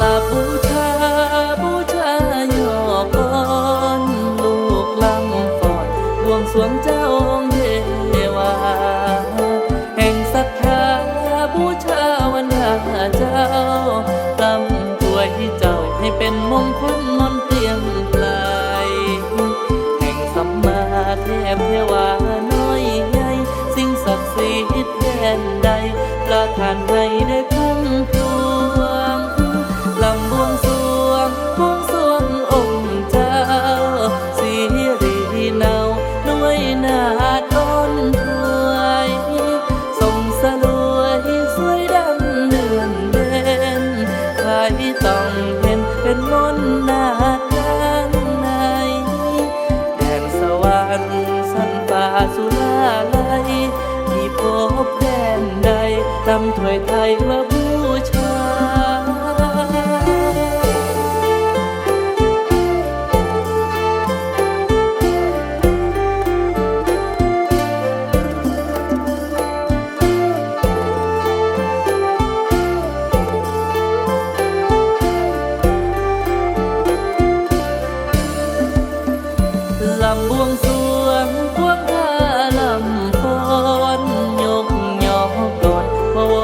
ลาบูชาบูชาย่อกอนลูกลำฟอดวงสวงใจ ตำถ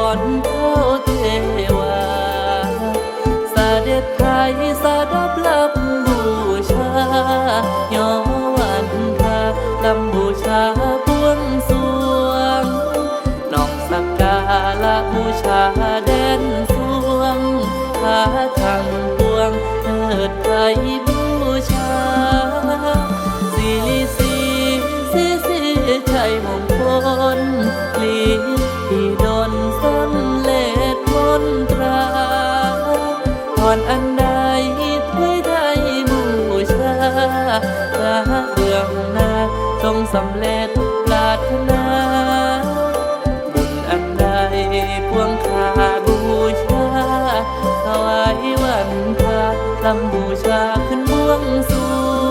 อนเท้าเทวาเด็จไทยสดับลำบูชาย่อวันทาลำบูชาบวงสวงน้องสักการะบูชาแดนสวงพาทางพวงเถิดไทย ที่ดนส้นเล็ดมนตราก่อนอันใดที่ได้บูชาพระเบื้องหน้าทรงสำเร็จปรารถนาบุญอันใดพวงคาบูชาถวายวันพาลำบูชาขึ้นบวงสรว